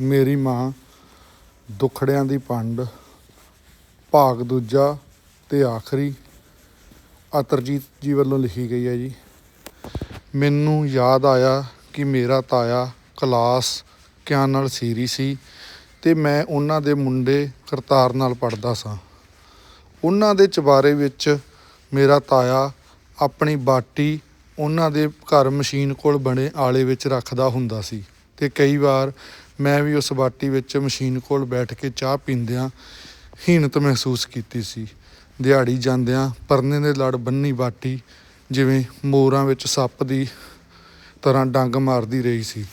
ਮੇਰੀ ਮਾਂ, ਦੁਖੜਿਆਂ ਦੀ ਪੰਡ, ਭਾਗ ਦੂਜਾ ਤੇ ਆਖਰੀ, ਅਤਰਜੀਤ ਜੀ ਵੱਲੋਂ ਲਿਖੀ ਗਈ ਹੈ ਜੀ। ਮੈਨੂੰ ਯਾਦ ਆਇਆ ਕਿ ਮੇਰਾ ਤਾਇਆ ਕਲਾਸ ਕਿਆਂ ਨਾਲ ਸੀਰੀ ਸੀ ਤੇ ਮੈਂ ਉਹਨਾਂ ਦੇ ਮੁੰਡੇ ਕਰਤਾਰ ਨਾਲ ਪੜਦਾ ਸਾਂ। ਉਹਨਾਂ ਦੇ ਚਬਾਰੇ ਵਿੱਚ ਮੇਰਾ ਤਾਇਆ ਆਪਣੀ ਬਾਟੀ ਉਹਨਾਂ ਦੇ ਘਰ ਮਸ਼ੀਨ ਕੋਲ ਬਣੇ ਆਲੇ ਵਿੱਚ ਰੱਖਦਾ ਹੁੰਦਾ ਸੀ ਤੇ ਕਈ ਵਾਰ ਮੈਂ ਵੀ ਉਸ ਬਾਟੀ ਵਿੱਚ ਮਸ਼ੀਨ ਕੋਲ ਬੈਠ ਕੇ ਚਾਹ ਪੀਂਦਿਆਂ ਹੀਣਤ ਮਹਿਸੂਸ ਕੀਤੀ ਸੀ। ਦਿਹਾੜੀ ਜਾਂਦਿਆਂ ਪਰਨੇ ਦੇ ਲੜ ਬੰਨੀ ਬਾਟੀ ਜਿਵੇਂ ਮੋਰਾਂ ਵਿੱਚ ਸੱਪ ਦੀ ਤਰ੍ਹਾਂ ਡੰਗ ਮਾਰਦੀ ਰਹੀ ਸੀ।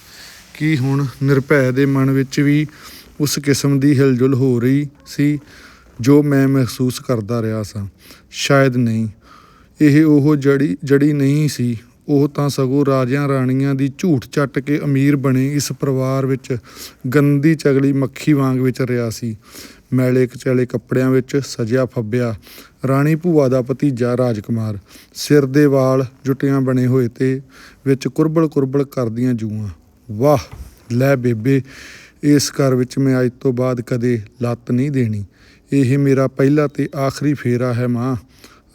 ਕੀ ਹੁਣ ਨਿਰਭੈ ਦੇ ਮਨ ਵਿੱਚ ਵੀ ਉਸ ਕਿਸਮ ਦੀ ਹਿਲਜੁਲ ਹੋ ਰਹੀ ਸੀ ਜੋ ਮੈਂ ਮਹਿਸੂਸ ਕਰਦਾ ਰਿਹਾ ਸਾਂ? ਸ਼ਾਇਦ ਨਹੀਂ। ਇਹ ਉਹ ਜੜੀ ਜੜੀ ਨਹੀਂ ਸੀ ਉਹ ਤਾਂ ਸਗੋਂ ਰਾਜਿਆਂ ਰਾਣੀਆਂ ਦੀ ਝੂਠ ਚੱਟ ਕੇ ਅਮੀਰ ਬਣੇ ਇਸ ਪਰਿਵਾਰ ਵਿੱਚ ਗੰਦੀ ਚਗਲੀ ਮੱਖੀ ਵਾਂਗ ਵਿੱਚ ਰਿਹਾ ਸੀ। ਮੈਲੇ ਕਚੈਲੇ ਕੱਪੜਿਆਂ ਵਿੱਚ ਸਜਿਆ ਫੱਬਿਆ ਰਾਣੀ ਭੂਆ ਦਾ ਭਤੀਜਾ ਰਾਜਕੁਮਾਰ। ਸਿਰ ਦੇ ਵਾਲ ਜੁੱਟੀਆਂ ਬਣੇ ਹੋਏ ਤੇ ਵਿੱਚ ਕੁਰਬਲ ਕੁਰਬਲ ਕਰਦੀਆਂ ਜੂਆਂ। ਵਾਹ, ਲੈ ਬੇਬੇ, ਇਸ ਘਰ ਵਿੱਚ ਮੈਂ ਅੱਜ ਤੋਂ ਬਾਅਦ ਕਦੇ ਲੱਤ ਨਹੀਂ ਦੇਣੀ। ਇਹ ਮੇਰਾ ਪਹਿਲਾ ਤੇ ਆਖਰੀ ਫੇਰਾ ਹੈ ਮਾਂ।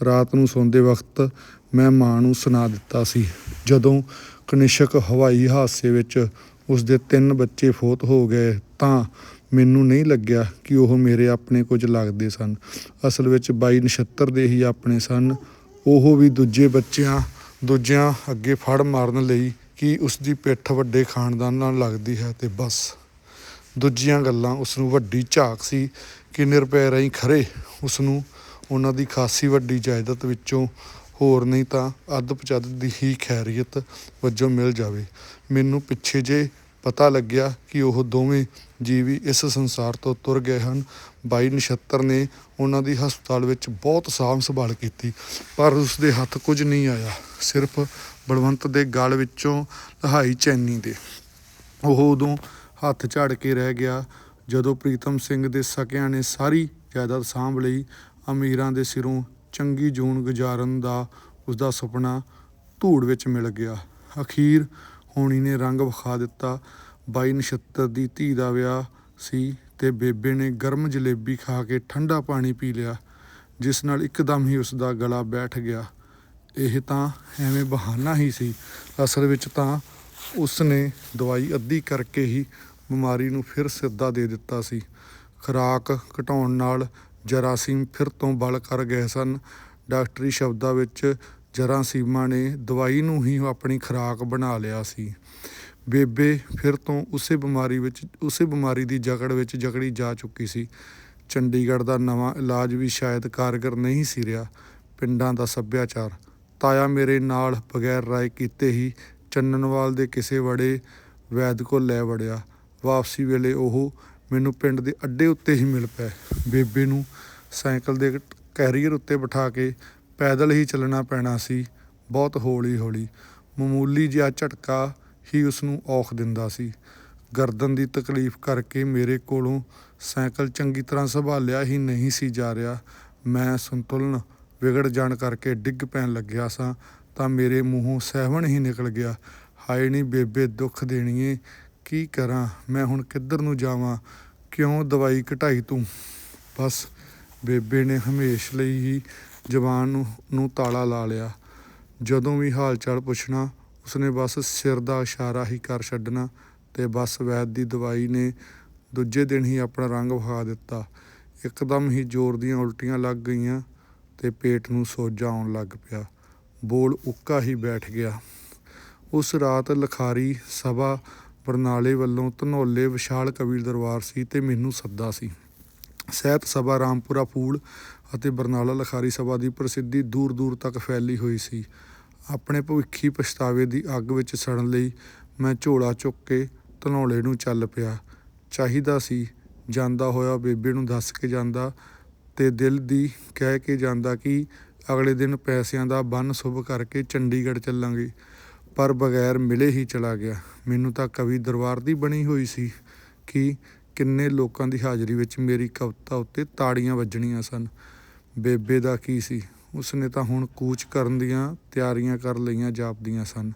ਰਾਤ ਨੂੰ ਸੌਂਦੇ ਵਕਤ ਮੈਂ ਮਾਂ ਨੂੰ ਸੁਣਾ ਦਿੱਤਾ ਸੀ। ਜਦੋਂ ਕਨਿਸ਼ਕ ਹਵਾਈ ਹਾਦਸੇ ਵਿੱਚ ਉਸ ਦੇ ਤਿੰਨ ਬੱਚੇ ਫੋਤ ਹੋ ਗਏ ਤਾਂ ਮੈਨੂੰ ਨਹੀਂ ਲੱਗਿਆ ਕਿ ਉਹ ਮੇਰੇ ਆਪਣੇ ਕੁਝ ਲੱਗਦੇ ਸਨ। ਅਸਲ ਵਿੱਚ 22 ਨਛੱਤਰ ਦੇ ਹੀ ਆਪਣੇ ਸਨ। ਉਹ ਵੀ ਦੂਜੇ ਬੱਚਿਆਂ, ਦੂਜਿਆਂ ਅੱਗੇ ਫੜ ਮਾਰਨ ਲਈ ਕਿ ਉਸ ਦੀ ਪਿੱਠ ਵੱਡੇ ਖਾਨਦਾਨ ਨਾਲ ਲੱਗਦੀ ਹੈ ਤੇ ਬਸ। ਦੂਜੀਆਂ ਗੱਲਾਂ ਉਸ ਨੂੰ ਵੱਡੀ ਝਾਕ ਸੀ ਕਿ ਨਿਰਭੈ ਰਹੀ ਖਰੇ। ਉਸ ਨੂੰ ਉਹਨਾਂ ਦੀ ਖਾਸੀ ਵੱਡੀ ਜਾਇਦਾਦ ਵਿੱਚੋਂ ਹੋਰ ਨਹੀਂ ਤਾਂ ਅੱਧ ਪਚੱਧ ਦੀ ਹੀ ਖੈਰੀਅਤ ਵਜੋਂ ਮਿਲ ਜਾਵੇ। ਮੈਨੂੰ ਪਿੱਛੇ ਜੇ ਪਤਾ ਲੱਗਿਆ ਕਿ ਉਹ ਦੋਵੇਂ ਜੀਵੀ ਇਸ ਸੰਸਾਰ ਤੋਂ ਤੁਰ ਗਏ ਹਨ, ਬਾਈ ਨਛੱਤਰ ਨੇ ਉਹਨਾਂ ਦੀ ਹਸਪਤਾਲ ਵਿੱਚ ਬਹੁਤ ਸਾਂਭ ਸੰਭਾਲ ਕੀਤੀ, ਪਰ ਉਸ ਦੇ ਹੱਥ ਕੁਝ ਨਹੀਂ ਆਇਆ, ਸਿਰਫ ਬਲਵੰਤ ਦੇ ਗਲ ਵਿੱਚੋਂ ਲਹਾਈ ਚੈਨੀ ਦੇ। ਉਹ ਉਦੋਂ ਹੱਥ ਝਾੜ ਕੇ ਰਹਿ ਗਿਆ, ਜਦੋਂ ਪ੍ਰੀਤਮ ਸਿੰਘ ਦੇ ਸਕਿਆਂ ਨੇ ਸਾਰੀ ਜਾਇਦਾਦ ਸਾਂਭ ਲਈ, ਅਮੀਰਾਂ ਦੇ ਸਿਰੋਂ ਚੰਗੀ ਜੂਨ ਗੁਜ਼ਾਰਨ ਦਾ ਉਸਦਾ ਸੁਪਨਾ ਧੂੜ ਵਿੱਚ ਮਿਲ ਗਿਆ। ਅਖੀਰ ਹੋਣੀ ਨੇ ਰੰਗ ਵਿਖਾ ਦਿੱਤਾ। ਬਾਈ ਨਛੱਤਰ ਦੀ ਧੀ ਦਾ ਵਿਆਹ ਸੀ ਤੇ ਬੇਬੇ ਨੇ ਗਰਮ ਜਲੇਬੀ ਖਾ ਕੇ ਠੰਡਾ ਪਾਣੀ ਪੀ ਲਿਆ, ਜਿਸ ਨਾਲ ਇੱਕਦਮ ਹੀ ਉਸ ਦਾ ਗਲਾ ਬੈਠ ਗਿਆ। ਇਹ ਤਾਂ ਐਵੇਂ ਬਹਾਨਾ ਹੀ ਸੀ। ਅਸਲ ਵਿੱਚ ਤਾਂ ਉਸ ਨੇ ਦਵਾਈ ਅੱਧੀ ਕਰਕੇ ਹੀ ਬਿਮਾਰੀ ਨੂੰ ਫਿਰ ਸਿੱਧਾ ਦੇ ਦਿੱਤਾ ਸੀ। ਖੁਰਾਕ ਘਟਾਉਣ ਨਾਲ ਜਰਾਸੀਮ ਫਿਰ ਤੋਂ ਬਲ ਕਰ ਗਏ ਸਨ। ਡਾਕਟਰੀ ਸ਼ਬਦਾਂ ਵਿੱਚ ਜਰਾਸੀਮਾਂ ਨੇ ਦਵਾਈ ਨੂੰ ਹੀ ਆਪਣੀ ਖੁਰਾਕ ਬਣਾ ਲਿਆ ਸੀ। ਬੇਬੇ ਫਿਰ ਤੋਂ ਉਸੇ ਬਿਮਾਰੀ ਵਿੱਚ, ਉਸੇ ਬਿਮਾਰੀ ਦੀ ਜਕੜ ਵਿੱਚ ਜਕੜੀ ਜਾ ਚੁੱਕੀ ਸੀ। ਚੰਡੀਗੜ੍ਹ ਦਾ ਨਵਾਂ ਇਲਾਜ ਵੀ ਸ਼ਾਇਦ ਕਾਰਗਰ ਨਹੀਂ ਸੀ ਰਿਹਾ, ਪਿੰਡਾਂ ਦਾ ਸੱਭਿਆਚਾਰ। ਤਾਇਆ ਮੇਰੇ ਨਾਲ ਬਗੈਰ ਰਾਏ ਕੀਤੇ ਹੀ ਚੰਨਨਵਾਲ ਦੇ ਕਿਸੇ ਵੜੇ ਵੈਦ ਕੋਲ ਲੈ ਵੜਿਆ। ਵਾਪਸੀ ਵੇਲੇ ਉਹ ਮੈਨੂੰ ਪਿੰਡ ਦੇ ਅੱਡੇ ਉੱਤੇ ਹੀ ਮਿਲ ਪਏ ਬੇਬੇ ਨੂੰ ਸਾਈਕਲ ਦੇ ਕੈਰੀਅਰ ਉੱਤੇ ਬਿਠਾ ਕੇ ਪੈਦਲ ਹੀ ਚੱਲਣਾ ਪੈਣਾ ਸੀ। ਬਹੁਤ ਹੌਲੀ ਹੌਲੀ ਮਾਮੂਲੀ ਜਿਹਾ ਝਟਕਾ ਹੀ ਉਸ ਨੂੰ ਔਖ ਦਿੰਦਾ ਸੀ। ਗਰਦਨ ਦੀ ਤਕਲੀਫ ਕਰਕੇ ਮੇਰੇ ਕੋਲੋਂ ਸਾਈਕਲ ਚੰਗੀ ਤਰ੍ਹਾਂ ਸੰਭਾਲਿਆ ਹੀ ਨਹੀਂ ਸੀ ਜਾ ਰਿਹਾ। ਮੈਂ ਸੰਤੁਲਨ ਵਿਗੜ ਜਾਣ ਕਰਕੇ ਡਿੱਗ ਪੈਣ ਲੱਗਿਆ ਸਾਂ ਤਾਂ ਮੇਰੇ ਮੂੰਹੋਂ ਸਹਿਵਣ ਹੀ ਨਿਕਲ ਗਿਆ। ਹਾਏ ਨਹੀਂ ਬੇਬੇ, ਦੁੱਖ ਦੇਣੀਏ। ਕੀ ਕਰਾਂ? ਮੈਂ ਹੁਣ ਕਿੱਧਰ ਨੂੰ ਜਾਵਾਂ? ਕਿਉਂ ਦਵਾਈ ਘਟਾਈ ਤੂੰ? ਬਸ, ਬੇਬੇ ਨੇ ਹਮੇਸ਼ ਲਈ ਹੀ ਜ਼ਬਾਨ ਨੂੰ ਨੂੰ ਤਾਲਾ ਲਾ ਲਿਆ। ਜਦੋਂ ਵੀ ਹਾਲ ਚਾਲ ਪੁੱਛਣਾ, ਉਸਨੇ ਬਸ ਸਿਰ ਦਾ ਇਸ਼ਾਰਾ ਹੀ ਕਰ ਛੱਡਣਾ ਤੇ ਬਸ ਵੈਦ ਦੀ ਦਵਾਈ ਨੇ ਦੂਜੇ ਦਿਨ ਹੀ ਆਪਣਾ ਰੰਗ ਵਿਖਾ ਦਿੱਤਾ। ਇੱਕਦਮ ਹੀ ਜ਼ੋਰ ਦੀਆਂ ਉਲਟੀਆਂ ਲੱਗ ਗਈਆਂ ਤੇ ਪੇਟ ਨੂੰ ਸੋਜਾ ਆਉਣ ਲੱਗ ਪਿਆ। ਬੋਲ ਉੱਕਾ ਹੀ ਬੈਠ ਗਿਆ। ਉਸ ਰਾਤ ਲਖਾਰੀ ਸਭਾ ਬਰਨਾਲੇ ਵੱਲੋਂ ਧਨੌਲੇ ਵਿਸ਼ਾਲ ਕਬੀਰ ਦਰਬਾਰ ਸੀ ਤੇ ਮੈਨੂੰ ਸੱਦਾ ਸੀ। ਸਹਿਤ ਸਭਾ ਰਾਮਪੁਰਾ ਫੂਲ ਅਤੇ ਬਰਨਾਲਾ ਲਖਾਰੀ ਸਭਾ ਦੀ ਪ੍ਰਸਿੱਧੀ ਦੂਰ ਦੂਰ ਤੱਕ ਫੈਲੀ ਹੋਈ ਸੀ। ਆਪਣੇ ਭਵਿੱਖੀ ਪਛਤਾਵੇ ਦੀ ਅੱਗ ਵਿੱਚ ਸੜਨ ਲਈ ਮੈਂ ਝੋਲਾ ਚੁੱਕ ਕੇ ਧਨੌਲੇ ਨੂੰ ਚੱਲ ਪਿਆ। ਚਾਹੀਦਾ ਸੀ ਜਾਂਦਾ ਹੋਇਆ ਬੇਬੇ ਨੂੰ ਦੱਸ ਕੇ ਜਾਂਦਾ ਤੇ ਦਿਲ ਦੀ ਕਹਿ ਕੇ ਜਾਂਦਾ ਕਿ ਅਗਲੇ ਦਿਨ ਪੈਸਿਆਂ ਦਾ ਬੰਨ ਸੁਭ ਕਰਕੇ ਚੰਡੀਗੜ੍ਹ ਚੱਲਾਂਗੇ। ਪਰ ਬਗੈਰ ਮਿਲੇ ਹੀ ਚਲਾ ਗਿਆ। ਮੈਨੂੰ ਤਾਂ ਕਵੀ ਦਰਬਾਰ ਦੀ ਬਣੀ ਹੋਈ ਸੀ ਕਿ ਕਿੰਨੇ ਲੋਕਾਂ ਦੀ ਹਾਜ਼ਰੀ ਵਿੱਚ ਮੇਰੀ ਕਵਿਤਾ ਉੱਤੇ ਤਾੜੀਆਂ ਵੱਜਣੀਆਂ ਸਨ। ਬੇਬੇ ਦਾ ਕੀ ਸੀ? ਉਸਨੇ ਤਾਂ ਹੁਣ ਕੂਚ ਕਰਨ ਦੀਆਂ ਤਿਆਰੀਆਂ ਕਰ ਲਈਆਂ, ਜਾਪਦੀਆਂ ਸਨ।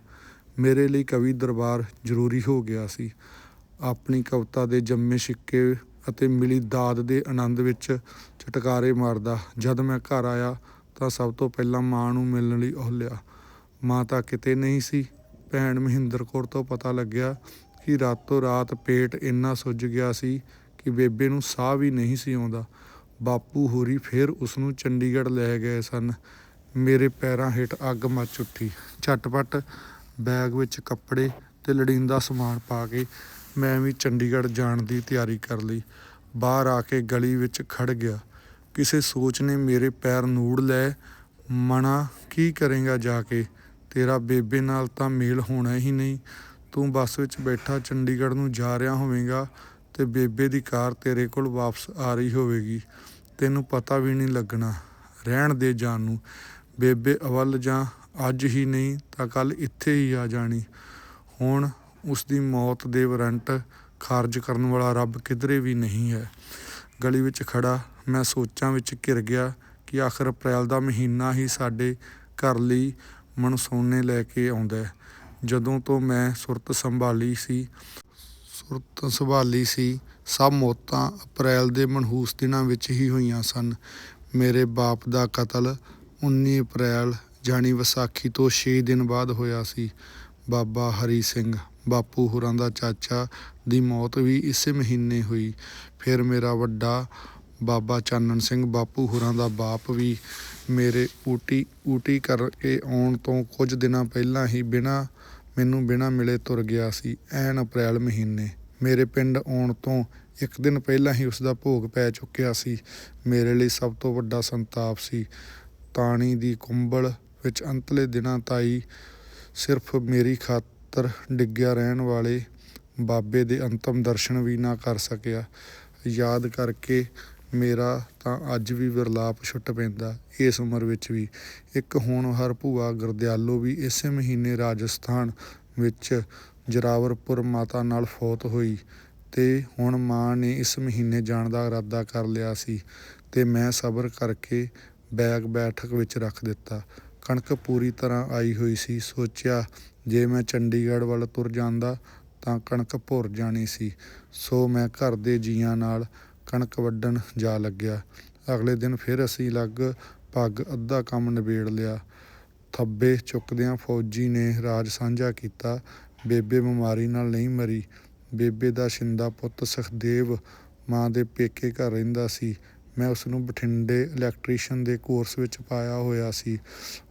ਮੇਰੇ ਲਈ ਕਵੀ ਦਰਬਾਰ ਜ਼ਰੂਰੀ ਹੋ ਗਿਆ ਸੀ। ਆਪਣੀ ਕਵਿਤਾ ਦੇ ਜੰਮੇ ਸਿੱਕੇ ਅਤੇ ਮਿਲੀ ਦਾਦ ਦੇ ਆਨੰਦ ਵਿੱਚ ਚਟਕਾਰੇ ਮਾਰਦਾ। ਜਦ ਮੈਂ ਘਰ ਆਇਆ ਤਾਂ ਸਭ ਤੋਂ ਪਹਿਲਾਂ ਮਾਂ ਨੂੰ ਮਿਲਣ ਲਈ ਓਹਲਿਆ ਮਾਂ ਤਾਂ ਕਿਤੇ ਨਹੀਂ ਸੀ। ਭੈਣ ਮਹਿੰਦਰ ਕੌਰ ਤੋਂ ਪਤਾ ਲੱਗਿਆ ਕਿ ਰਾਤੋਂ ਰਾਤ ਪੇਟ ਇੰਨਾ ਸੁੱਜ ਗਿਆ ਸੀ ਕਿ ਬੇਬੇ ਨੂੰ ਸਾਹ ਵੀ ਨਹੀਂ ਸੀ ਆਉਂਦਾ। ਬਾਪੂ ਹੋਰੀ ਫਿਰ ਉਸ ਨੂੰ ਚੰਡੀਗੜ੍ਹ ਲੈ ਗਏ ਸਨ। ਮੇਰੇ ਪੈਰਾਂ ਹੇਠ ਅੱਗ ਮੱਚ ਉੱਠੀ। ਝਟਪਟ ਬੈਗ ਵਿੱਚ ਕੱਪੜੇ ਤੇ ਲੜੀਂਦਾ ਸਮਾਨ ਪਾ ਕੇ ਮੈਂ ਵੀ ਚੰਡੀਗੜ੍ਹ ਜਾਣ ਦੀ ਤਿਆਰੀ ਕਰ ਲਈ। ਬਾਹਰ ਆ ਕੇ ਗਲੀ ਵਿੱਚ ਖੜ ਗਿਆ। ਕਿਸੇ ਸੋਚ ਨੇ ਮੇਰੇ ਪੈਰ ਨੂੜ ਲਏ। ਮਨਾ ਕੀ ਕਰੇਗਾ ਜਾ ਕੇ? ਤੇਰਾ ਬੇਬੇ ਨਾਲ ਤਾਂ ਮੇਲ ਹੋਣਾ ਹੀ ਨਹੀਂ। ਤੂੰ ਬੱਸ ਵਿੱਚ ਬੈਠਾ ਚੰਡੀਗੜ੍ਹ ਨੂੰ ਜਾ ਰਿਹਾ ਹੋਵੇਂਗਾ ਤੇ ਬੇਬੇ ਦੀ ਕਾਰ ਤੇਰੇ ਕੋਲ ਵਾਪਸ ਆ ਰਹੀ ਹੋਵੇਗੀ। ਤੈਨੂੰ ਪਤਾ ਵੀ ਨਹੀਂ ਲੱਗਣਾ। ਰਹਿਣ ਦੇ ਜਾਣ ਨੂੰ। ਬੇਬੇ ਅਵਲ ਜਾਂ ਅੱਜ ਹੀ ਨਹੀਂ ਤਾਂ ਕੱਲ ਇੱਥੇ ਹੀ ਆ ਜਾਣੀ। ਹੁਣ ਉਸ ਦੀ ਮੌਤ ਦੇ ਵਾਰੰਟ ਖਾਰਜ ਕਰਨ ਵਾਲਾ ਰੱਬ ਕਿਧਰੇ ਵੀ ਨਹੀਂ ਹੈ। ਗਲੀ ਵਿੱਚ ਖੜਾ ਮੈਂ ਸੋਚਾਂ ਵਿੱਚ ਘਿਰ ਗਿਆ ਕਿ ਆਖਰ ਅਪ੍ਰੈਲ ਦਾ ਮਹੀਨਾ ਹੀ ਸਾਡੇ ਘਰ ਲਈ ਮਨਸੋਨੇ ਲੈ ਕੇ ਆਉਂਦਾ ਜਦੋਂ ਤੋਂ ਮੈਂ ਸੁਰਤ ਸੰਭਾਲੀ ਸੀ, ਸੁਰਤ ਸੰਭਾਲੀ ਸੀ, ਸਭ ਮੌਤਾਂ ਅਪ੍ਰੈਲ ਦੇ ਮਨਹੂਸ ਦਿਨਾਂ ਵਿੱਚ ਹੀ ਹੋਈਆਂ ਸਨ। ਮੇਰੇ ਬਾਪ ਦਾ ਕਤਲ 19 ਅਪ੍ਰੈਲ ਜਾਣੀ ਵਿਸਾਖੀ ਤੋਂ 6 ਦਿਨ ਬਾਅਦ ਹੋਇਆ ਸੀ। ਬਾਬਾ ਹਰੀ ਸਿੰਘ, ਬਾਪੂ ਹੋਰਾਂ ਦਾ ਚਾਚਾ ਦੀ ਮੌਤ ਵੀ ਇਸੇ ਮਹੀਨੇ ਹੋਈ। ਫਿਰ ਮੇਰਾ ਵੱਡਾ ਬਾਬਾ ਚਾਨਣ ਸਿੰਘ ਬਾਪੂ ਹੋਰਾਂ ਦਾ ਬਾਪ ਵੀ ਮੇਰੇ ਊਟੀ ਊਟੀ ਕਰਕੇ ਆਉਣ ਤੋਂ ਕੁਝ ਦਿਨਾਂ ਪਹਿਲਾਂ ਹੀ ਬਿਨਾਂ, ਮੈਨੂੰ ਬਿਨਾਂ ਮਿਲੇ ਤੁਰ ਗਿਆ ਸੀ ਐਨ ਅਪ੍ਰੈਲ ਮਹੀਨੇ। ਮੇਰੇ ਪਿੰਡ ਆਉਣ ਤੋਂ ਇੱਕ ਦਿਨ ਪਹਿਲਾਂ ਹੀ ਉਸ ਦਾ ਭੋਗ ਪੈ ਚੁੱਕਿਆ ਸੀ। ਮੇਰੇ ਲਈ ਸਭ ਤੋਂ ਵੱਡਾ ਸੰਤਾਪ ਸੀ। ਤਾਣੀ ਦੀ ਕੁੰਬਲ ਵਿੱਚ ਅੰਤਲੇ ਦਿਨਾਂ ਤਾਈ ਸਿਰਫ ਮੇਰੀ ਖਾਤਰ ਡਿੱਗਿਆ ਰਹਿਣ ਵਾਲੇ ਬਾਬੇ ਦੇ ਅੰਤਮ ਦਰਸ਼ਨ ਵੀ ਨਾ ਕਰ ਸਕਿਆ। ਯਾਦ ਕਰਕੇ ਮੇਰਾ ਤਾਂ ਅੱਜ ਵੀ ਵਿਰਲਾਪ ਛੁੱਟ ਪੈਂਦਾ, ਇਸ ਉਮਰ ਵਿੱਚ ਵੀ। ਇੱਕ ਹੋਣਹਾਰ ਭੂਆ ਗੁਰਦਿਆਲੋ ਵੀ ਇਸੇ ਮਹੀਨੇ ਰਾਜਸਥਾਨ ਵਿੱਚ ਜਰਾਵਰਪੁਰ ਮਾਤਾ ਨਾਲ ਫੌਤ ਹੋਈ ਤੇ ਹੁਣ ਮਾਂ ਨੇ ਇਸ ਮਹੀਨੇ ਜਾਣ ਦਾ ਇਰਾਦਾ ਕਰ ਲਿਆ ਸੀ ਤੇ ਮੈਂ ਸਬਰ ਕਰਕੇ ਬੈਗ ਬੈਠਕ ਵਿੱਚ ਰੱਖ ਦਿੱਤਾ। ਕਣਕ ਪੂਰੀ ਤਰ੍ਹਾਂ ਆਈ ਹੋਈ ਸੀ, ਸੋਚਿਆ ਜੇ ਮੈਂ ਚੰਡੀਗੜ੍ਹ ਵੱਲ ਤੁਰ ਜਾਂਦਾ ਤਾਂ ਕਣਕ ਭੁਰ ਜਾਣੀ ਸੀ। ਸੋ ਮੈਂ ਘਰ ਦੇ ਜੀਆਂ ਨਾਲ ਕਣਕ ਵੱਢਣ ਜਾ ਲੱਗਿਆ। ਅਗਲੇ ਦਿਨ ਫਿਰ ਅਸੀਂ ਲੱਗ ਪੱਗ ਅੱਧਾ ਕੰਮ ਨਿਬੇੜ ਲਿਆ। ਥੱਬੇ ਚੁੱਕਦਿਆਂ ਫੌਜੀ ਨੇ ਰਾਜ ਸਾਂਝਾ ਕੀਤਾ। ਬੇਬੇ ਬਿਮਾਰੀ ਨਾਲ ਨਹੀਂ ਮਰੀ। ਬੇਬੇ ਦਾ ਸ਼ਿੰਦਾ ਪੁੱਤ ਸੁਖਦੇਵ ਮਾਂ ਦੇ ਪੇਕੇ ਘਰ ਰਹਿੰਦਾ ਸੀ। ਮੈਂ ਉਸ ਨੂੰ ਬਠਿੰਡੇ ਇਲੈਕਟ੍ਰੀਸ਼ੀਅਨ ਦੇ ਕੋਰਸ ਵਿੱਚ ਪਾਇਆ ਹੋਇਆ ਸੀ।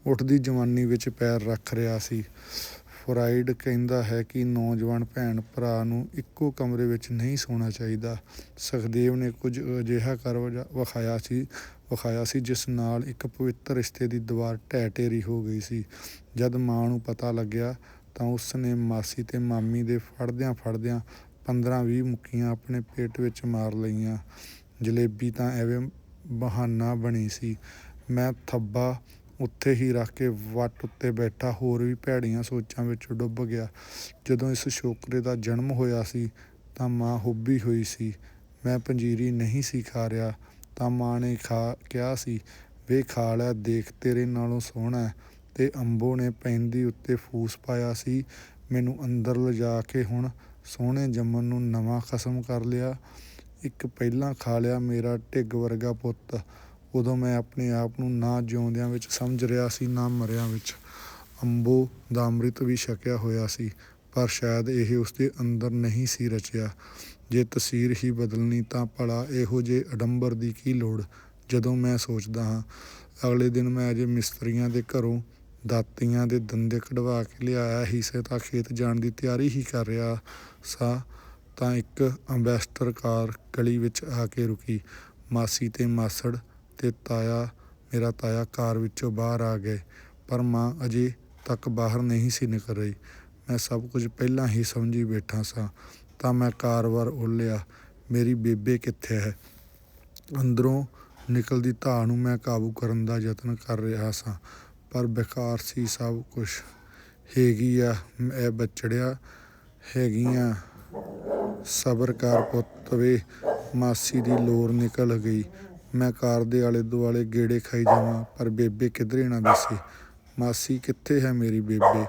ਉੱਠਦੀ ਜਵਾਨੀ ਵਿੱਚ ਪੈਰ ਰੱਖ ਰਿਹਾ ਸੀ। ਫਰਾਇਡ ਕਹਿੰਦਾ ਹੈ ਕਿ ਨੌਜਵਾਨ ਭੈਣ ਭਰਾ ਨੂੰ ਇੱਕੋ ਕਮਰੇ ਵਿੱਚ ਨਹੀਂ ਸੌਣਾ ਚਾਹੀਦਾ। ਸੁਖਦੇਵ ਨੇ ਕੁਝ ਅਜਿਹਾ ਕਰ ਵਜਾ- ਵਿਖਾਇਆ ਸੀ ਵਿਖਾਇਆ ਸੀ, ਜਿਸ ਨਾਲ ਇੱਕ ਪਵਿੱਤਰ ਰਿਸ਼ਤੇ ਦੀ ਦੀਵਾਰ ਢਹਿ ਢੇਰੀ ਹੋ ਗਈ ਸੀ। ਜਦ ਮਾਂ ਨੂੰ ਪਤਾ ਲੱਗਿਆ ਤਾਂ ਉਸ ਨੇ ਮਾਸੀ ਤੇ ਮਾਮੀ ਦੇ ਫੜਦਿਆਂ ਫੜਦਿਆਂ 15-20 ਮੁੱਕੀਆਂ ਆਪਣੇ ਪੇਟ ਵਿੱਚ ਮਾਰ ਲਈਆਂ। ਜਲੇਬੀ ਤਾਂ ਐਵੇਂ ਬਹਾਨਾ ਬਣੀ ਸੀ। ਮੈਂ ਥੱਬਾ ਉੱਥੇ ਹੀ ਰੱਖ ਕੇ ਵੱਟ ਉੱਤੇ ਬੈਠਾ, ਹੋਰ ਵੀ ਭੈੜੀਆਂ ਸੋਚਾਂ ਵਿੱਚ ਡੁੱਬ ਗਿਆ। ਜਦੋਂ ਇਸ ਛੋਕਰੇ ਦਾ ਜਨਮ ਹੋਇਆ ਸੀ, ਤਾਂ ਮਾਂ ਹੁੱਬੀ ਹੋਈ ਸੀ। ਮੈਂ ਪੰਜੀਰੀ ਨਹੀਂ ਸੀ ਖਾ ਰਿਹਾ, ਤਾਂ ਮਾਂ ਨੇ ਖਾ, ਕਿਹਾ ਸੀ, ਵੇ ਖਾ ਲੈ, ਦੇਖ ਤੇਰੇ ਨਾਲੋਂ ਸੋਹਣਾ ਹੈ। ਤੇ ਅੰਬੋ ਨੇ ਪੈਂਦੀ ਉੱਤੇ ਫੂਸ ਪਾਇਆ ਸੀ, ਮੈਨੂੰ ਅੰਦਰ ਲਿਜਾ ਕੇ ਹੁਣ ਸੋਹਣੇ ਜੰਮਣ ਨੂੰ ਨਵਾਂ ਖਸਮ ਕਰ ਲਿਆ। ਇੱਕ ਪਹਿਲਾਂ ਖਾ ਲਿਆ ਮੇਰਾ ਢਿੱਗ ਵਰਗਾ ਪੁੱਤ ਉਦੋਂ ਮੈਂ ਆਪਣੇ ਆਪ ਨੂੰ ਨਾ ਜਿਉਂਦਿਆਂ ਵਿੱਚ ਸਮਝ ਰਿਹਾ ਸੀ, ਨਾ ਮਰਿਆਂ ਵਿੱਚ। ਅੰਬੋ ਦਾ ਅੰਮ੍ਰਿਤ ਵੀ ਛਕਿਆ ਹੋਇਆ ਸੀ, ਪਰ ਸ਼ਾਇਦ ਇਹ ਉਸਦੇ ਅੰਦਰ ਨਹੀਂ ਸੀ ਰਚਿਆ। ਜੇ ਤਸਵੀਰ ਹੀ ਬਦਲਣੀ ਤਾਂ ਭਲਾ ਇਹੋ ਜੇ ਅਡੰਬਰ ਦੀ ਕੀ ਲੋੜ, ਜਦੋਂ ਮੈਂ ਸੋਚਦਾ ਹਾਂ। ਅਗਲੇ ਦਿਨ ਮੈਂ ਅਜੇ ਮਿਸਤਰੀਆਂ ਦੇ ਘਰੋਂ ਦਾਤੀਆਂ ਦੇ ਦੰਦੇ ਕਢਵਾ ਕੇ ਲਿਆਇਆ ਹੀ ਸੇ ਤਾਂ ਖੇਤ ਜਾਣ ਦੀ ਤਿਆਰੀ ਹੀ ਕਰ ਰਿਹਾ ਸਾਂ, ਤਾਂ ਇੱਕ ਅੰਬੈਸਟਰ ਕਾਰ ਗਲੀ ਵਿੱਚ ਆ ਕੇ ਰੁਕੀ। ਮਾਸੀ ਤੇ ਮਾਸੜ ਤੇ ਤਾਇਆ, ਮੇਰਾ ਤਾਇਆ ਕਾਰ ਵਿੱਚੋਂ ਬਾਹਰ ਆ ਗਏ, ਪਰ ਮਾਂ ਅਜੇ ਤੱਕ ਬਾਹਰ ਨਹੀਂ ਸੀ ਨਿਕਲ ਰਹੀ। ਮੈਂ ਸਭ ਕੁਝ ਪਹਿਲਾਂ ਹੀ ਸਮਝੀ ਬੈਠਾ ਸਾਂ, ਤਾਂ ਮੈਂ ਕਾਰ ਵਾਰ ਉੱਲਿਆ ਮੇਰੀ ਬੇਬੇ ਕਿੱਥੇ ਹੈ? ਅੰਦਰੋਂ ਨਿਕਲਦੀ ਧਾਹ ਨੂੰ ਮੈਂ ਕਾਬੂ ਕਰਨ ਦਾ ਯਤਨ ਕਰ ਰਿਹਾ ਸਾਂ, ਪਰ ਬੇਕਾਰ ਸੀ ਸਭ ਕੁਝ। ਹੈਗੀ ਆ, ਇਹ ਬਚੜਿਆ ਹੈਗੀਆਂ ਸਬਰ ਕਰ ਪੁੱਤ ਵੇ, ਮਾਸੀ ਦੀ ਲੋਰ ਨਿਕਲ ਗਈ। ਮੈਂ ਕਾਰ ਦੇ ਆਲੇ ਦੁਆਲੇ ਗੇੜੇ ਖਾਈ ਜਾਵਾਂ, ਪਰ ਬੇਬੇ ਕਿਧਰੇ ਨਾ ਦਿਸੇ। ਮਾਸੀ, ਕਿੱਥੇ ਹੈ ਮੇਰੀ ਬੇਬੇ?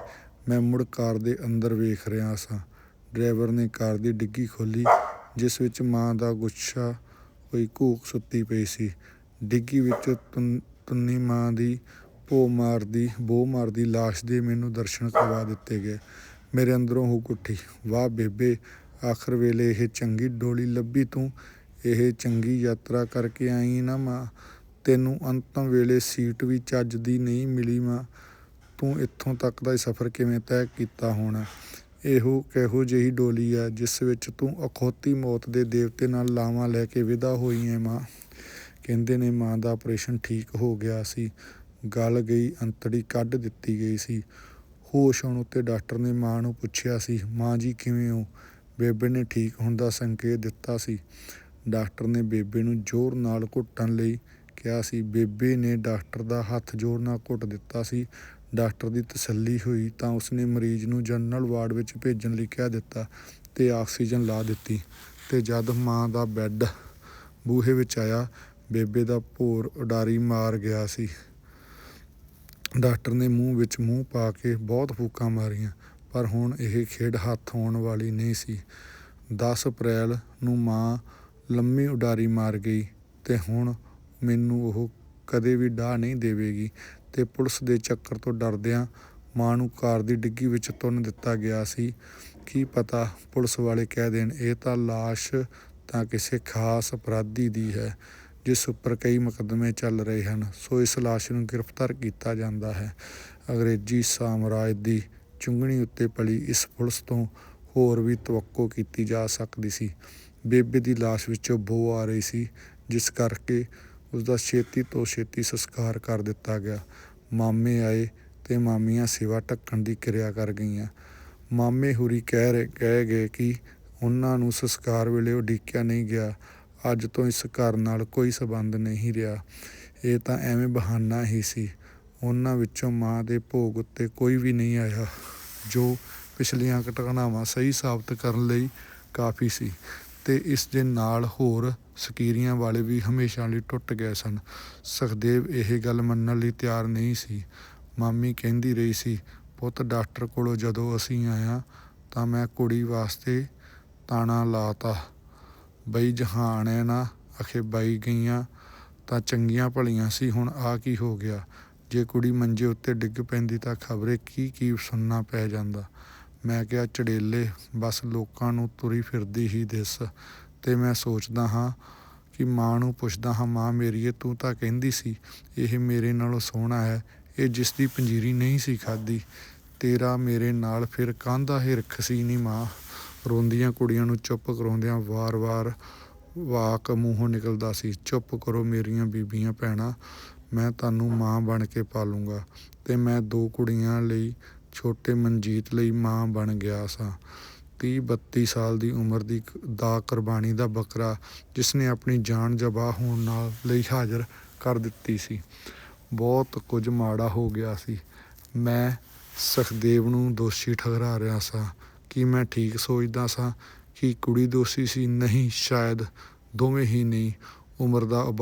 ਮੈਂ ਮੁੜ ਕਾਰ ਦੇ ਅੰਦਰ ਵੇਖ ਰਿਹਾ ਸਾਂ। ਡਰਾਈਵਰ ਨੇ ਕਾਰ ਦੀ ਡਿੱਗੀ ਖੋਲੀ ਜਿਸ ਵਿੱਚ ਮਾਂ ਦਾ ਗੁੱਛਾ ਹੋਈ ਘੂਕ ਸੁੱਤੀ ਪਈ ਸੀ। ਡਿੱਗੀ ਵਿੱਚ ਤੁੰਨ- ਤੁੰਨੀ ਮਾਂ ਦੀ ਭੋ ਮਾਰਦੀ ਬੋ ਮਾਰਦੀ ਲਾਸ਼ ਦੇ ਮੈਨੂੰ ਦਰਸ਼ਨ ਕਰਵਾ ਦਿੱਤੇ ਗਏ। ਮੇਰੇ ਅੰਦਰੋਂ ਹੁਕ ਉੱਠੀ, ਵਾਹ ਬੇਬੇ, ਆਖਰ ਵੇਲੇ ਇਹ ਚੰਗੀ ਡੋਲੀ ਲੱਭੀ ਤੂੰ? ਇਹ ਚੰਗੀ ਯਾਤਰਾ ਕਰਕੇ ਆਈ ਨਾ ਮਾਂ। ਤੈਨੂੰ ਅੰਤਮ ਵੇਲੇ ਸੀਟ ਵੀ ਚੱਜ ਦੀ ਨਹੀਂ ਮਿਲੀ ਮਾਂ। ਤੂੰ ਇੱਥੋਂ ਤੱਕ ਦਾ ਸਫ਼ਰ ਕਿਵੇਂ ਤੈਅ ਕੀਤਾ ਹੋਣਾ? ਇਹੋ ਕਿਹੋ ਜਿਹੀ ਡੋਲੀ ਆ, ਜਿਸ ਵਿੱਚ ਤੂੰ ਅਖੌਤੀ ਮੌਤ ਦੇ ਦੇਵਤੇ ਨਾਲ ਲਾਵਾਂ ਲੈ ਕੇ ਵਿਦਾ ਹੋਈ ਹੈ ਮਾਂ। ਕਹਿੰਦੇ ਨੇ ਮਾਂ ਦਾ ਆਪਰੇਸ਼ਨ ਠੀਕ ਹੋ ਗਿਆ ਸੀ। ਗਲ ਗਈ, ਅੰਤੜੀ ਕੱਢ ਦਿੱਤੀ ਗਈ ਸੀ। ਹੋਸ਼ ਆਉਣ ਉੱਤੇ ਡਾਕਟਰ ਨੇ ਮਾਂ ਨੂੰ ਪੁੱਛਿਆ ਸੀ, ਮਾਂ ਜੀ ਕਿਵੇਂ ਹੋ? ਬੇਬੇ ਨੇ ਠੀਕ ਹੋਣ ਦਾ ਸੰਕੇਤ ਦਿੱਤਾ ਸੀ। ਡਾਕਟਰ ਨੇ ਬੇਬੇ ਨੂੰ ਜ਼ੋਰ ਨਾਲ ਘੁੱਟਣ ਲਈ ਕਿਹਾ ਸੀ। ਬੇਬੇ ਨੇ ਡਾਕਟਰ ਦਾ ਹੱਥ ਜ਼ੋਰ ਨਾਲ ਘੁੱਟ ਦਿੱਤਾ ਸੀ। ਡਾਕਟਰ ਦੀ ਤਸੱਲੀ ਹੋਈ ਤਾਂ ਉਸਨੇ ਮਰੀਜ਼ ਨੂੰ ਜਨਰਲ ਵਾਰਡ ਵਿੱਚ ਭੇਜਣ ਲਈ ਕਹਿ ਦਿੱਤਾ ਤੇ ਆਕਸੀਜਨ ਲਾ ਦਿੱਤੀ ਤੇ ਜਦ ਮਾਂ ਦਾ ਬੈੱਡ ਬੂਹੇ ਵਿੱਚ ਆਇਆ, ਬੇਬੇ ਦਾ ਭੋਰ ਉਡਾਰੀ ਮਾਰ ਗਿਆ ਸੀ। ਡਾਕਟਰ ਨੇ ਮੂੰਹ ਵਿੱਚ ਮੂੰਹ ਪਾ ਕੇ ਬਹੁਤ ਫੂਕਾਂ ਮਾਰੀਆਂ, ਪਰ ਹੁਣ ਇਹ ਖੇਡ ਹੱਥ ਆਉਣ ਵਾਲੀ ਨਹੀਂ ਸੀ। 10 ਅਪ੍ਰੈਲ ਨੂੰ ਮਾਂ ਲੰਮੀ ਉਡਾਰੀ ਮਾਰ ਗਈ ਤੇ ਹੁਣ ਮੈਨੂੰ ਉਹ ਕਦੇ ਵੀ ਡਾਹ ਨਹੀਂ ਦੇਵੇਗੀ ਤੇ ਪੁਲਿਸ ਦੇ ਚੱਕਰ ਤੋਂ ਡਰਦਿਆਂ ਮਾਂ ਨੂੰ ਕਾਰ ਦੀ ਡਿੱਗੀ ਵਿੱਚ ਤੁੰਨ ਦਿੱਤਾ ਗਿਆ ਸੀ। ਕੀ ਪਤਾ ਪੁਲਿਸ ਵਾਲੇ ਕਹਿ ਦੇਣ, ਇਹ ਤਾਂ ਲਾਸ਼ ਤਾਂ ਕਿਸੇ ਖਾਸ ਅਪਰਾਧੀ ਦੀ ਹੈ, ਜਿਸ ਉੱਪਰ ਕਈ ਮੁਕੱਦਮੇ ਚੱਲ ਰਹੇ ਹਨ। ਸੋ ਇਸ ਲਾਸ਼ ਨੂੰ ਗ੍ਰਿਫਤਾਰ ਕੀਤਾ ਜਾਂਦਾ ਹੈ। ਅੰਗਰੇਜ਼ੀ ਸਾਮਰਾਜ ਦੀ ਚੁੰਗਣੀ ਉੱਤੇ ਪਲੀ ਇਸ ਪੁਲਿਸ ਤੋਂ ਹੋਰ ਵੀ ਤਵੱਕੋ ਕੀਤੀ ਜਾ ਸਕਦੀ ਸੀ। ਬੇਬੇ ਦੀ ਲਾਸ਼ ਵਿੱਚੋਂ ਬੋ ਆ ਰਹੀ ਸੀ, ਜਿਸ ਕਰਕੇ ਉਸ ਦਾ ਛੇਤੀ ਤੋਂ ਛੇਤੀ ਸੰਸਕਾਰ ਕਰ ਦਿੱਤਾ ਗਿਆ। ਮਾਮੇ ਆਏ ਤੇ ਮਾਮੀਆਂ ਸੇਵਾ ਢੱਕਣ ਦੀ ਕਿਰਿਆ ਕਰ ਗਈਆਂ। ਮਾਮੇ ਹੁਰੀ ਕਹਿ ਰਹੇ, ਕਹਿ ਗਏ ਕਿ ਉਹਨਾਂ ਨੂੰ ਸੰਸਕਾਰ ਵੇਲੇ ਉਡੀਕਿਆ ਨਹੀਂ ਗਿਆ। ਅੱਜ ਤੋਂ ਇਸ ਘਰ ਨਾਲ ਕੋਈ ਸਬੰਧ ਨਹੀਂ ਰਿਹਾ। ਇਹ ਤਾਂ ਐਵੇਂ ਬਹਾਨਾ ਹੀ ਸੀ। ਉਹਨਾਂ ਵਿੱਚੋਂ ਮਾਂ ਦੇ ਭੋਗ ਉੱਤੇ ਕੋਈ ਵੀ ਨਹੀਂ ਆਇਆ, ਜੋ ਪਿਛਲੀਆਂ ਘਟਨਾਵਾਂ ਸਹੀ ਸਾਬਤ ਕਰਨ ਲਈ ਕਾਫੀ ਸੀ। ਤੇ ਇਸ ਦੇ ਨਾਲ ਹੋਰ ਸਕੀਰੀਆਂ ਵਾਲੇ ਵੀ ਹਮੇਸ਼ਾ ਲਈ ਟੁੱਟ ਗਏ ਸਨ। ਸੁਖਦੇਵ ਇਹ ਗੱਲ ਮੰਨਣ ਲਈ ਤਿਆਰ ਨਹੀਂ ਸੀ। ਮਾਮੀ ਕਹਿੰਦੀ ਰਹੀ ਸੀ, ਪੁੱਤ, ਡਾਕਟਰ ਕੋਲੋਂ ਜਦੋਂ ਅਸੀਂ ਆਇਆ ਤਾਂ ਮੈਂ ਕੁੜੀ ਵਾਸਤੇ ਤਾਣਾ ਲਾਤਾ। ਬਈ ਜਹਾਨ ਹੈ ਨਾ, ਅਖੇ ਬਾਈ ਗਈਆਂ ਤਾਂ ਚੰਗੀਆਂ ਭਲੀਆਂ ਸੀ, ਹੁਣ ਆ ਕੀ ਹੋ ਗਿਆ? ਜੇ ਕੁੜੀ ਮੰਜੇ ਉੱਤੇ ਡਿੱਗ ਪੈਂਦੀ ਤਾਂ ਖਬਰੇ ਕੀ ਕੀ ਸੁਣਨਾ ਪੈ ਜਾਂਦਾ? ਮੈਂ ਕਿਹਾ ਚੜੇਲੇ ਬਸ ਲੋਕਾਂ ਨੂੰ ਤੁਰੀ ਫਿਰਦੀ ਹੀ ਦਿਸ। ਤੇ ਮੈਂ ਸੋਚਦਾ ਹਾਂ ਕਿ ਮਾਂ ਨੂੰ ਪੁੱਛਦਾ ਹਾਂ, ਮਾਂ ਮੇਰੀਏ, ਤੂੰ ਤਾਂ ਕਹਿੰਦੀ ਸੀ, ਇਹ ਮੇਰੇ ਨਾਲੋਂ ਸੋਹਣਾ ਹੈ, ਇਹ ਜਿਸ ਦੀ ਪੰਜੀਰੀ ਨਹੀਂ ਸੀ ਖਾਦੀ ਤੇਰਾ ਮੇਰੇ ਨਾਲ ਫਿਰ ਕਾਂਦਾ ਹਿਰਖ ਸੀ ਨਹੀਂ ਮਾਂ? ਰੋਂਦੀਆਂ ਕੁੜੀਆਂ ਨੂੰ ਚੁੱਪ ਕਰਾਉਂਦਿਆਂ ਵਾਰ-ਵਾਰ ਵਾਕ ਮੂੰਹੋਂ ਨਿਕਲਦਾ ਸੀ, ਚੁੱਪ ਕਰੋ ਮੇਰੀਆਂ ਬੀਬੀਆਂ, ਭੈਣਾਂ, ਮੈਂ ਤੁਹਾਨੂੰ ਮਾਂ ਬਣ ਕੇ ਪਾਲੂੰਗਾ। ਤੇ ਮੈਂ ਦੋ ਕੁੜੀਆਂ ਲਈ ਛੋਟੇ ਮਨਜੀਤ ਲਈ ਮਾਂ ਬਣ ਗਿਆ ਸਾਂ। 30 32 ਸਾਲ ਦੀ ਉਮਰ ਦੀ ਦਾ ਕੁਰਬਾਨੀ ਦਾ ਬੱਕਰਾ ਜਿਸ ਨੇ ਆਪਣੀ ਜਾਨ ਜਬਾ ਹੋਣ ਨਾਲ ਲਈ ਹਾਜ਼ਰ ਕਰ ਦਿੱਤੀ ਸੀ। ਬਹੁਤ ਕੁਝ ਮਾੜਾ ਹੋ ਗਿਆ ਸੀ। ਮੈਂ ਸੁਖਦੇਵ ਨੂੰ ਦੋਸ਼ੀ ਠਹਿਰਾ ਰਿਹਾ ਸਾਂ। ਕਿ ਮੈਂ ਠੀਕ ਸੋਚਦਾ ਸਾਂ ਕਿ ਕੁੜੀ ਦੋਸ਼ੀ ਸੀ? ਨਹੀਂ, ਸ਼ਾਇਦ ਦੋਵੇਂ ਹੀ ਨਹੀਂ। ਉਮਰ ਦਾ ਉਬਾ